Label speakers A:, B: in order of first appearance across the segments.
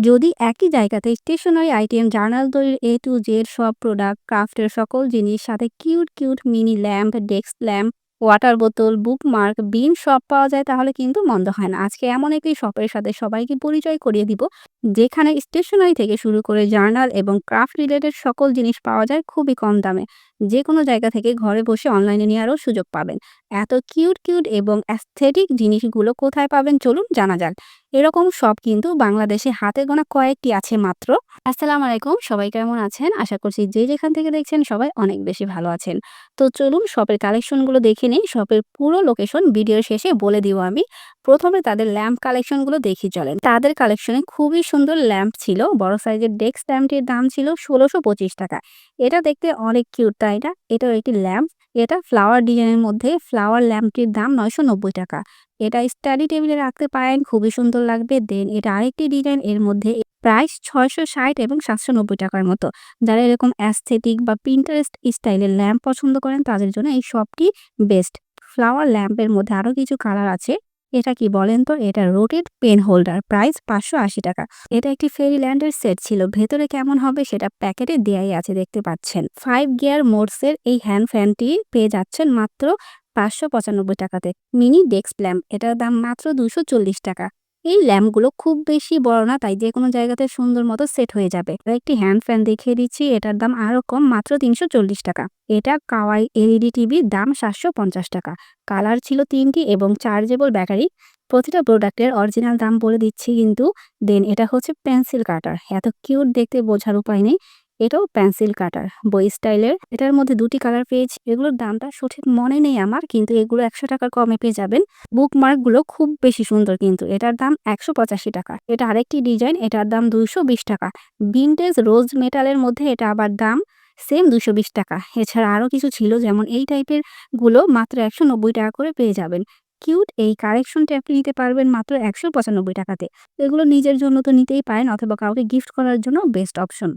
A: যদি একই জায়গাতে স্টেশনারি আইটেম, জার্নাল তৈরির এ টু জেড সব প্রোডাক্ট, ক্রাফটের সকল জিনিস, সাথে cute, cute mini lamp, desk lamp, water বোতল, বুকমার্ক, বিন সব পাওয়া যায় তাহলে কিন্তু মন্দ হয় না। আজকে এমন একটি শপের সাথে সবাইকে পরিচয় করিয়ে দিব, যেখানে স্টেশনারি থেকে শুরু করে জার্নাল এবং ক্রাফট রিলেটেড সকল জিনিস পাওয়া যায় খুবই কম দামে। যে কোনো জায়গা থেকে ঘরে বসে অনলাইনে নেওয়ারও সুযোগ পাবেন। এত কিউট, কিউট এবং অ্যাস্থেটিক জিনিসগুলো কোথায় পাবেন চলুন জানা যাক। এরকম শপ কিন্তু বাংলাদেশে হাতে গোনা কয়েকটি আছে মাত্র। আসসালামু আলাইকুম, সবাই কেমন আছেন? আশা করছি যে যেখান থেকে দেখছেন সবাই অনেক বেশি ভালো আছেন। তো চলুন শপের কালেকশনগুলো দেখে নিই। শপের পুরো লোকেশন ভিডিওর শেষে বলে দিব আমি। প্রথমে তাদের ল্যাম্প কালেকশনগুলো দেখি চলেন। তাদের কালেকশনে খুবই সুন্দর ল্যাম্প ছিল। বড় সাইজের ডেস্ক ল্যাম্পটির দাম ছিল ষোলোশো পঁচিশ টাকা। এটা দেখতে অনেক কিউট, তাই না? এটাও একটি ল্যাম্প। এটা ফ্লাওয়ার ডিজাইনের মধ্যে ফ্লাওয়ার ল্যাম্পটির দাম নয়শো নব্বই টাকা। এটা স্টাডি টেবিলে রাখতে পারেন, খুবই সুন্দর লাগবে। দেন এটা আরেকটি ডিজাইন এর মধ্যে প্রাইস ছয়শো ষাট এবং সাতশো নব্বই টাকার মতো। যারা এরকম অ্যাস্থেটিক বা পিন্টারেস্ট স্টাইলের ল্যাম্প পছন্দ করেন, তাদের জন্য এই শপটি বেস্ট। ফ্লাওয়ার ল্যাম্পের মধ্যে আরও কিছু কালার আছে। এটা কি বলেন তো? এটা রোটেড পেন হোল্ডার প্রাইস পাঁচশো আশি টাকা। এটা একটি ফেরি ফেরিল্যান্ডের সেট ছিল। ভেতরে কেমন হবে সেটা প্যাকেটে দেয়াই আছে, দেখতে পাচ্ছেন। ফাইভ গিয়ার মোডসের এই হ্যান্ড ফ্যানটি পেয়ে যাচ্ছেন মাত্র পাঁচশো পঁচানব্বই টাকাতে। মিনি ডেস্ক ল্যাম্প, এটার দাম মাত্র দুশো চল্লিশ টাকা। এই ল্যাম্পগুলো খুব বেশি বড় না, তাই যে কোনো জায়গাতে সুন্দর মতো সেট হয়ে যাবে। একটি হ্যান্ড ফ্যান দেখিয়ে দিচ্ছি, এটার দাম আরও কম, মাত্র তিনশো চল্লিশ টাকা। এটা কাওয়াই এলইডি টিভির দাম সাতশো পঞ্চাশ টাকা। কালার ছিল তিনটি এবং চার্জেবল ব্যাটারি। প্রতিটা প্রোডাক্টের অরিজিনাল দাম বলে দিচ্ছি কিন্তু, দেন এটা হচ্ছে পেন্সিল কাটার এত কিউট দেখতে বোঝার উপায় নেই এটাও পেন্সিল কাটার, বই স্টাইলের। এটার মধ্যে দুটি কালার পেয়েছি। এগুলোর দামটা সঠিক মনে নেই আমার, কিন্তু এগুলো একশো টাকার কমে পেয়ে যাবেন। বুকগুলো খুব বেশি সুন্দর কিন্তু। এটার দাম একশো পঁচাশি টাকা। এটা আরেকটি ডিজাইন, এটার দাম দুইশো বিশ টাকা। ভিনটেজ রোজ মেটালের মধ্যে এটা আবার দাম সেম দুশো বিশ টাকা। এছাড়া আরও কিছু ছিল, যেমন এই টাইপেরগুলো মাত্র একশো নব্বই টাকা করে পেয়ে যাবেন। কিউট এই কারেকশনটি আপনি নিতে পারবেন মাত্র একশো পঁচানব্বই টাকাতে। এগুলো নিজের জন্য তো নিতেই পারেন, অথবা কাউকে গিফট করার জন্য বেস্ট অপশন।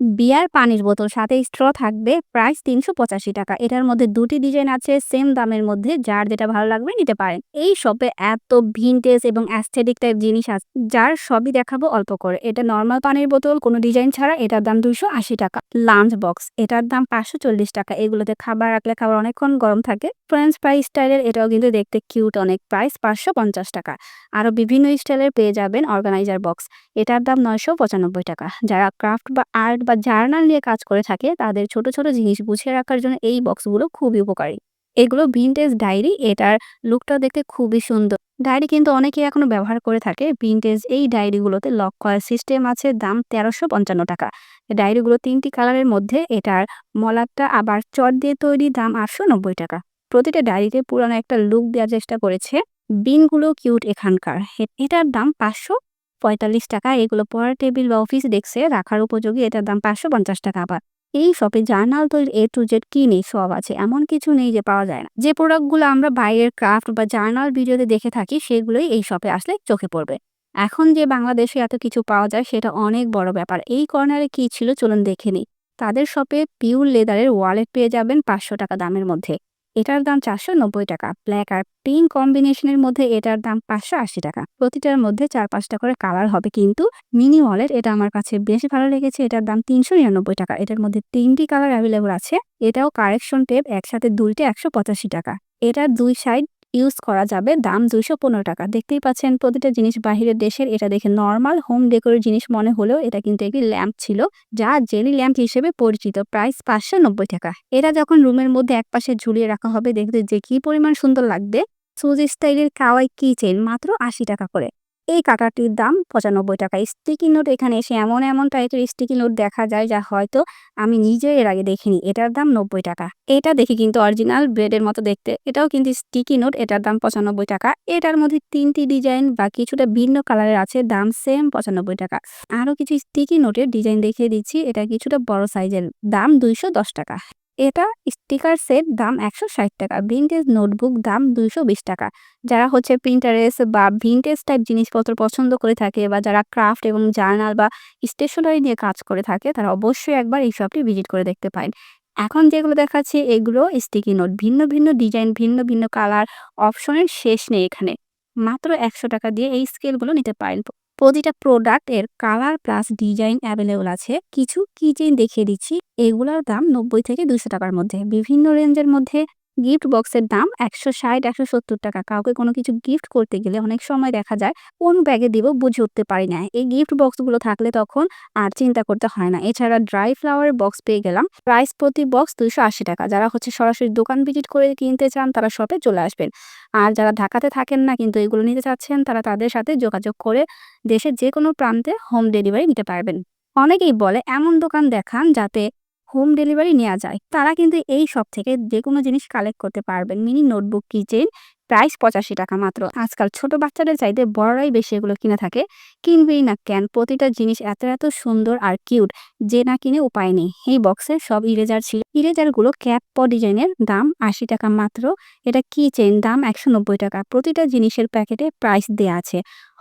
A: বিয়ার পানির বোতল, সাথে স্ট্র থাকবে প্রাইস তিনশো পঁচাশি টাকা। এটার মধ্যে দুটি ডিজাইন আছে সেম দামের মধ্যে, যার যেটা ভালো লাগবে নিতে পারেন। এই শপে এত ভিনটেজ এবং অ্যাস্থেটিক টাইপ জিনিস আছে যার সবই দেখাবো অল্প করে। এটা নর্মাল পানির বোতল, কোনো ডিজাইন ছাড়া, এটার দাম দুইশো আশি টাকা। লাঞ্চ বক্স এটার দাম পাঁচশো চল্লিশ টাকা। এগুলোতে খাবার রাখলে খাবার অনেকক্ষণ গরম থাকে। ফ্রেঞ্চ ফ্রাই স্টাইলের এটাও কিন্তু দেখতে কিউট অনেক প্রাইস পাঁচশো পঞ্চাশ টাকা। আরও বিভিন্ন স্টাইলের পেয়ে যাবেন অর্গানাইজার বক্স এটার দাম নয়শো পঁচানব্বই টাকা। যারা ক্রাফট বা আর্ট বা জার্নাল নিয়ে কাজ করে থাকে, তাদের ছোট ছোট জিনিস গুছিয়ে রাখার জন্য এই বক্সগুলো খুবই উপকারী। এগুলো ভিনটেজ ডায়েরি এটার লুকটা দেখতে খুবই সুন্দর। ডায়েরি কিন্তু অনেকেই এখনও ব্যবহার করে থাকে। ভিনটেজ এই ডায়েরিগুলোতে লক করার সিস্টেম আছে, দাম তেরোশো পঞ্চান্ন টাকা। ডায়েরিগুলো তিনটি কালারের মধ্যে, এটার মলাটটা আবার চট দিয়ে তৈরি, দাম আটশো নব্বই টাকা। প্রতিটা ডায়েরিতে পুরানো একটা লুক দেওয়ার চেষ্টা করেছে। বিনগুলো কিউট এখানকার। এটার দাম পাঁচশো পঁয়তাল্লিশ টাকা, এগুলো পড়ার টেবিল বা অফিস ডেস্কে রাখার উপযোগী, এটার দাম পাঁচশো পঞ্চাশ টাকা আবার। এই শপে জার্নাল তৈরির এ টু জেড কি নেই সব আছে, এমন কিছু নেই যে পাওয়া যায় না। যে প্রোডাক্টগুলো আমরা বাইরের ক্রাফট বা জার্নাল ভিডিওতে দেখে থাকি, সেগুলোই এই শপে আসলে চোখে পড়বে। এখন যে বাংলাদেশে এত কিছু পাওয়া যায়, সেটা অনেক বড় ব্যাপার। এই কর্নারে কি ছিল চলুন দেখে নিই। তাদের শপে পিউর লেদারের ওয়ালেট পেয়ে যাবেন পাঁচশো টাকা দামের মধ্যে। এটার দাম চারশো নব্বই টাকা। ব্ল্যাক আর পিঙ্ক কম্বিনেশনের মধ্যে এটার দাম পাঁচশো আশি টাকা। প্রতিটার মধ্যে চার পাঁচটা করে কালার হবে, কিন্তু মিনি ওয়ালেট এটা আমার কাছে বেশ ভালো লেগেছে। এটার দাম তিনশো নিরানব্বই টাকা। এটার মধ্যে তিনটি কালার অ্যাভেলেবল আছে। এটাও কারেকশন টেপ একসাথে দুইটা একশো পঁচাশি টাকা। এটার দুই সাইড ইউজ করা যাবে। দাম দুইশো পনেরো টাকা। দেখতেই পাচ্ছেন প্রতিটা জিনিস বাহিরের দেশের। এটা দেখে নর্মাল হোম ডেকোরের জিনিস মনে হলেও এটা কিন্তু একটি ল্যাম্প ছিল, যা জেলি ল্যাম্প হিসেবে পরিচিত। প্রাইস পাঁচশো নব্বই টাকা। এটা যখন রুমের মধ্যে একপাশে ঝুলিয়ে রাখা হবে দেখতে যে কি পরিমাণ সুন্দর লাগবে। সুজ স্টাইলের কাওয়াই কি চেন মাত্র আশি টাকা করে। এই কাটারটির দাম পঁচানব্বই টাকা। স্টিকি নোট এখানে এসে এমন এমন টাইপের স্টিকি নোট দেখা যায় যা হয়তো আমি নিজে এর আগে দেখিনি। এটার দাম নব্বই টাকা। এটা দেখি কিন্তু অরিজিনাল ব্রেডের মতো দেখতে। এটাও কিন্তু স্টিকি নোট, এটার দাম পঁচানব্বই টাকা। এটার মধ্যে তিনটি ডিজাইন বা কিছুটা ভিন্ন কালারের আছে, দাম সেম পঁচানব্বই টাকা। আরও কিছু স্টিকি নোটের ডিজাইন দেখিয়ে দিচ্ছি। এটা কিছুটা বড় সাইজের, দাম দুইশো দশ টাকা। এটা স্টিকার সেট দাম একশো ষাট টাকা, ভিনটেজ নোটবুক দাম দুইশো বিশ টাকা। যারা হচ্ছে প্রিন্টারেস বা ভিনটেজ টাইপ জিনিসপত্র পছন্দ করে থাকে বা যারা ক্রাফট এবং জার্নাল বা স্টেশনারি নিয়ে কাজ করে থাকে, তারা অবশ্যই একবার এই শপটি ভিজিট করে দেখতে পারেন। এখন যেগুলো দেখাচ্ছি, এগুলো স্টিকি নোট ভিন্ন ভিন্ন ডিজাইন ভিন্ন ভিন্ন কালার অপশনের শেষ নেই এখানে। মাত্র একশো টাকা দিয়ে এই স্কেলগুলো নিতে পারেন। প্রতিটা প্রোডাক্টের কালার প্লাস ডিজাইন অ্যাভেলেবল আছে। কিছু কিচেন দেখিয়ে দিচ্ছি। এগুলোর দাম নব্বই থেকে দুশো টাকার মধ্যে। বিভিন্ন রেঞ্জের মধ্যে গিফট বক্সের দাম একশো ষাট, একশো সত্তর টাকা। কাউকে কোনো কিছু গিফট করতে গেলে অনেক সময় দেখা যায় কোন ব্যাগে দিব বুঝে উঠতে পারি না। এই গিফট বক্সগুলো থাকলে তখন আর চিন্তা করতে হয় না। এছাড়া ড্রাই ফ্লাওয়ার বক্স পেয়ে গেলাম প্রাইস প্রতি বক্স দুইশো আশি টাকা। যারা হচ্ছে সরাসরি দোকান ভিজিট করে কিনতে চান তারা শপে চলে আসবেন। আর যারা ঢাকাতে থাকেন না কিন্তু এগুলো নিতে চাচ্ছেন তারা তাদের সাথে যোগাযোগ করে দেশের যে কোনো প্রান্তে হোম ডেলিভারি নিতে পারবেন। অনেকেই বলে এমন দোকান দেখান যাতে হোম ডেলিভারি নেওয়া যায়। তারা কিন্তু এই সব থেকে যে কোনো জিনিস কালেক্ট করতে পারবেন। মিনি নোটবুক, কিচেন, প্রাইস পঁচাশি টাকা মাত্র। আজকাল ছোট বাচ্চাদের চাইতে বড়রাই বেশি এগুলো কিনে থাকে। কিনবেই না কেন, প্রতিটা জিনিস এত এত সুন্দর আর কিউট যে না কিনে উপায় নেই। এই বক্সে সব ইরেজার ছিল। ইরেজারগুলো ক্যাপ প ডিজাইনের দাম আশি টাকা মাত্র। এটা কি চেন দাম একশো নব্বই টাকা। প্রতিটা জিনিসের প্যাকেটে প্রাইস দেয়া আছে।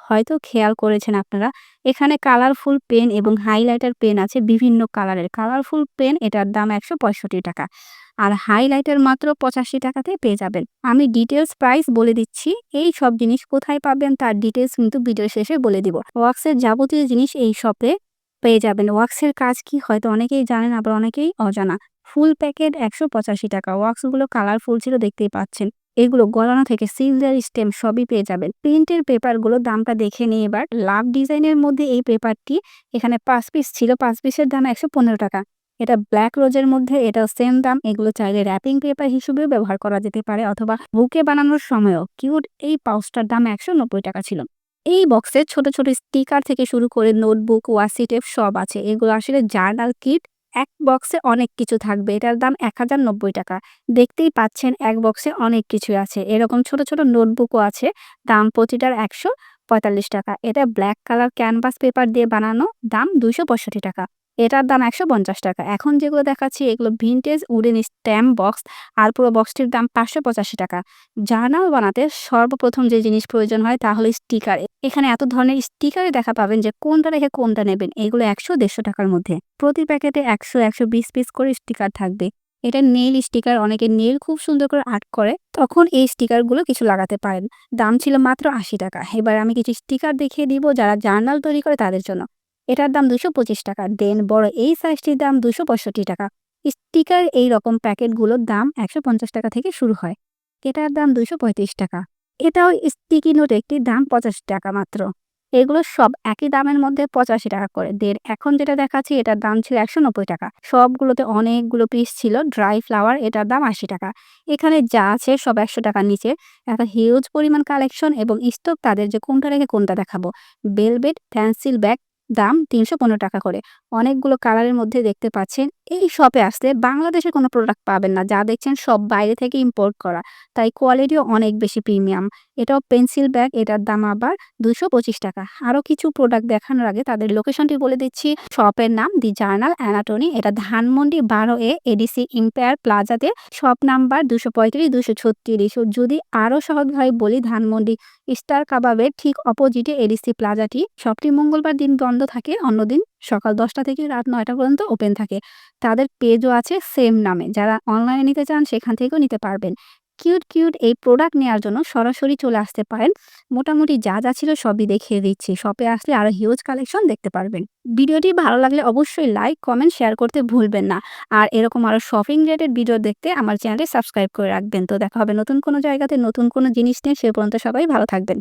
A: হয়তো খেয়াল করেছেন আপনারা। এখানে কালারফুল পেন এবং হাইলাইটার পেন আছে বিভিন্ন কালারের কালারফুল পেন এটার দাম একশো পঁয়ষট্টি টাকা। আর হাইলাইটার মাত্র পঁচাশি টাকাতে পেয়ে যাবেন। আমি ডিটেলস প্রাইস বলে দিচ্ছি। এই সব জিনিস কোথায় পাবেন তার ডিটেলস কিন্তু ভিডিও শেষে বলে দিব। ওয়াক্সের যাবতীয় জিনিস এই শপে পেয়ে যাবেন। ওয়াক্সের কাজ কি হয়তো অনেকেই জানেন, আবার অনেকেই অজানা। ফুল প্যাকেট একশো পঁচাশি টাকা। ওয়াক্সগুলো কালারফুল ছিল, দেখতেই পাচ্ছেন। এগুলো গলানো থেকে সিলভার স্টেম সবই পেয়ে যাবেন। প্রিন্টের পেপারগুলো দামটা দেখে নিই এবার লাভ ডিজাইনের মধ্যে এই পেপারটি এখানে পাঁচ পিস ছিল, পাঁচ পিসের দাম একশো পনেরো টাকা। এটা ব্ল্যাক রোজের মধ্যে এটা সেম দাম। এগুলো চাইলে র্যাপিং পেপার হিসেবেও ব্যবহার করা যেতে পারে অথবা বুকে বানানোর সময়ও। কিউট এই পাউচটার দাম একশো নব্বই টাকা ছিল। এই বক্সে ছোট ছোট স্টিকার থেকে শুরু করে নোটবুক ওয়াসি টেপ সব আছে। এগুলো আসলে জার্নাল কিট এক বক্সে অনেক কিছু থাকবে। এটার দাম এক হাজার নব্বই টাকা। দেখতেই পাচ্ছেন এক বক্সে অনেক কিছু আছে। এরকম ছোট ছোট নোটবুকও আছে। দাম প্রতিটার একশো পঁয়তাল্লিশ টাকা। এটা ব্ল্যাক কালার ক্যানভাস পেপার দিয়ে বানানো। দাম পঁয়ষট্টি টাকা। এটার দাম একশো পঞ্চাশ টাকা। এখন যেগুলো দেখাচ্ছি, এগুলো ভিনটেজ উডেন স্ট্যাম্প বক্স আর পুরো বক্সটির দাম পাঁচশো পঁচাশি টাকা। জার্নাল বানাতে সর্বপ্রথম যে জিনিস প্রয়োজন হয় তা হলো স্টিকার এখানে এত ধরনের স্টিকারে দেখা পাবেন যে কোনটা রেখে কোনটা নেবেন, এগুলো একশো দেড়শো টাকার মধ্যে। প্রতি প্যাকেটে একশো একশো বিশ পিস করে স্টিকার থাকবে। এটা নেল স্টিকার অনেকে নেল খুব সুন্দর করে আর্ট করে, তখন এই স্টিকারগুলো কিছু লাগাতে পারেন। দাম ছিল মাত্র আশি টাকা। এবার আমি কিছু স্টিকার দেখিয়ে দিব যারা জার্নাল তৈরি করে তাদের জন্য। এটার দাম দুশো পঁচিশ টাকা। দেন বড় এই সাইজটির দাম দুশো পঁয়ষট্টি টাকা। স্টিকার এই রকম প্যাকেটগুলোর দাম একশো পঞ্চাশ টাকা থেকে শুরু হয়। এটার দাম দুশো পঁয়ত্রিশ টাকা। এটাও স্টিকি নোট একটি দাম পঁচাশি টাকা মাত্র। এগুলো সব একই দামের মধ্যে পঁচাশি টাকা করে। দের এখন যেটা দেখাচ্ছি, এটার দাম ছিল একশো নব্বই টাকা। সবগুলোতে অনেকগুলো পিস ছিল ড্রাই ফ্লাওয়ার এটার দাম আশি টাকা। এখানে যা আছে সব একশো টাকার নিচে। একটা হিউজ পরিমাণ কালেকশন এবং স্টক তাদের যে কোনটা রেখে কোনটা দেখাবো। বেলবেট পেন্সিল ব্যাগ দাম তিনশো পনেরো টাকা করে। অনেকগুলো কালারের মধ্যে দেখতে পাচ্ছেন। এই শপে আসলে বাংলাদেশের কোনো প্রোডাক্ট পাবেন না। যা দেখছেন সব বাইরে থেকে ইম্পোর্ট করা। তাই কোয়ালিটিও অনেক বেশি প্রিমিয়াম এটাও পেন্সিল ব্যাগ এটার দাম আবার দুশো পঁচিশ টাকা। আরও কিছু প্রোডাক্ট দেখানোর আগে তাদের লোকেশনটি বলে দিচ্ছি। শপের নাম দি জার্নাল অ্যানাটনি। এটা ধানমন্ডি বারো এ এডিসি ইম্পায়ার প্লাজাতে শপ নাম্বার দুশো পঁয়ত্রিশ দুশো ছত্রিশ। যদি আরও সহজভাবে বলি, ধানমন্ডি স্টার কাবাবের ঠিক অপোজিটে এডিসি প্লাজাটি শপটি মঙ্গলবার দিন বন্ধ থাকে, অন্যদিন সকাল দশটা থেকে রাত নয়টা পর্যন্ত ওপেন থাকে। তাদের পেজও আছে সেম নামে। যারা অনলাইনে নিতে চান সেখান থেকেও নিতে পারবেন। কিউট কিউট এই প্রোডাক্ট নেওয়ার জন্য সরাসরি চলে আসতে পারেন। মোটামুটি যা যা ছিল সবই দেখিয়ে দিচ্ছি। শপে আসলে আরও হিউজ কালেকশন দেখতে পারবেন। ভিডিওটি ভালো লাগলে অবশ্যই লাইক কমেন্ট শেয়ার করতে ভুলবেন না। আর এরকম আরও শপিং রিলেটেড ভিডিও দেখতে আমার চ্যানেলে সাবস্ক্রাইব করে রাখবেন। তো দেখা হবে নতুন কোনো জায়গাতে নতুন কোনো জিনিস নিয়ে সে পর্যন্ত সবাই ভালো থাকবেন।